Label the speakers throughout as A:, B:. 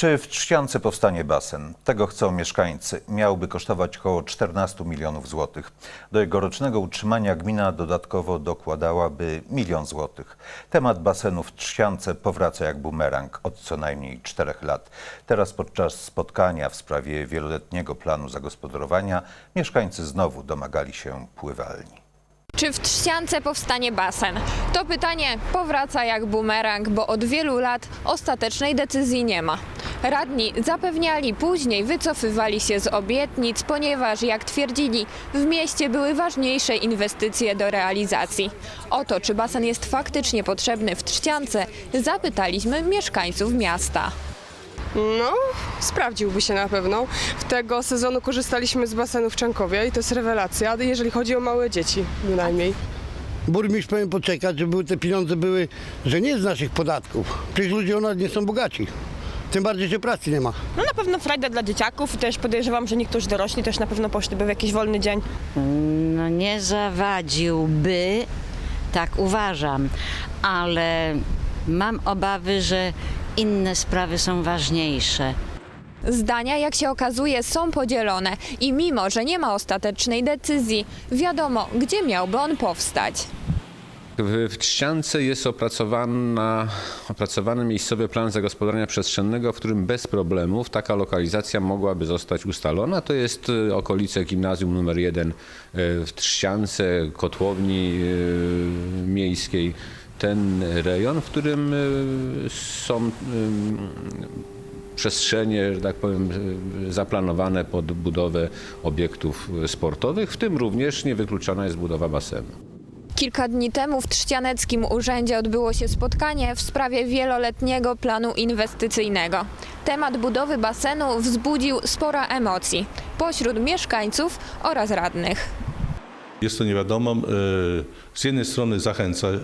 A: Czy w Trzciance powstanie basen? Tego chcą mieszkańcy. Miałby kosztować około 14 milionów złotych. Do jego rocznego utrzymania gmina dodatkowo dokładałaby milion złotych. Temat basenu w Trzciance powraca jak bumerang od co najmniej czterech lat. Teraz podczas spotkania w sprawie wieloletniego planu zagospodarowania mieszkańcy znowu domagali się pływalni.
B: Czy w Trzciance powstanie basen? To pytanie powraca jak bumerang, bo od wielu lat ostatecznej decyzji nie ma. Radni zapewniali, później wycofywali się z obietnic, ponieważ, jak twierdzili, w mieście były ważniejsze inwestycje do realizacji. O to, czy basen jest faktycznie potrzebny w Trzciance, zapytaliśmy mieszkańców miasta.
C: No, sprawdziłby się na pewno. W tego sezonu korzystaliśmy z basenu w Czankowie i to jest rewelacja, jeżeli chodzi o małe dzieci bynajmniej.
D: Burmistrz powinien poczekać, żeby te pieniądze były, że nie z naszych podatków. Przecież ludzie u nas nie są bogaci. Tym bardziej, że pracy nie ma.
E: No na pewno frajda dla dzieciaków i też podejrzewam, że niektórzy dorośli też na pewno poszliby w jakiś wolny dzień.
F: No nie zawadziłby, tak uważam, ale mam obawy, że inne sprawy są ważniejsze.
B: Zdania, jak się okazuje, są podzielone i mimo, że nie ma ostatecznej decyzji, wiadomo, gdzie miałby on powstać.
G: W, w Trzciance jest opracowana, opracowany miejscowy plan zagospodarowania przestrzennego, w którym bez problemów taka lokalizacja mogłaby zostać ustalona. To jest y, okolice gimnazjum numer 1 w Trzciance, kotłowni y, miejskiej. Ten rejon, w którym y, są y, przestrzenie, że tak powiem, y, zaplanowane pod budowę obiektów sportowych, w tym również niewykluczona jest budowa basenu.
B: Kilka dni temu w Trzcianeckim Urzędzie odbyło się spotkanie w sprawie wieloletniego planu inwestycyjnego. Temat budowy basenu wzbudził sporo emocji pośród mieszkańców oraz radnych.
H: Jest to niewiadomą. e, Z jednej strony zachęca e,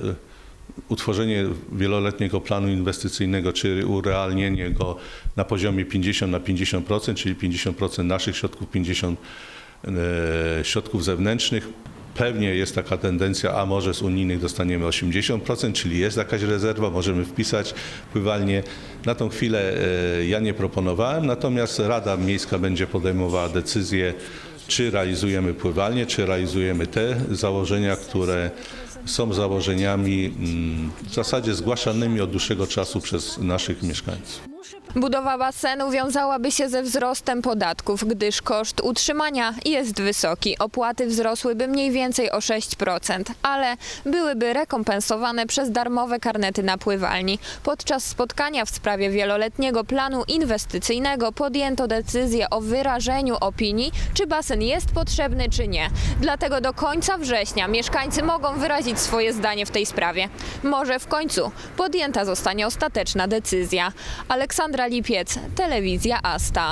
H: utworzenie wieloletniego planu inwestycyjnego, czy urealnienie go na poziomie 50 na 50%, czyli 50% naszych środków, 50% e, środków zewnętrznych. Pewnie jest taka tendencja, a może z unijnych dostaniemy 80%, czyli jest jakaś rezerwa, możemy wpisać pływalnię. Na tą chwilę e, ja nie proponowałem, natomiast Rada Miejska będzie podejmowała decyzję, czy realizujemy pływalnię, czy realizujemy te założenia, które są założeniami mm, w zasadzie zgłaszanymi od dłuższego czasu przez naszych mieszkańców.
B: Budowa basenu wiązałaby się ze wzrostem podatków, gdyż koszt utrzymania jest wysoki. Opłaty wzrosłyby mniej więcej o 6%, ale byłyby rekompensowane przez darmowe karnety na pływalni. Podczas spotkania w sprawie wieloletniego planu inwestycyjnego podjęto decyzję o wyrażeniu opinii, czy basen jest potrzebny, czy nie. Dlatego do końca września mieszkańcy mogą wyrazić swoje zdanie w tej sprawie. Może w końcu podjęta zostanie ostateczna decyzja. Aleksandra Lipiec, Telewizja Asta.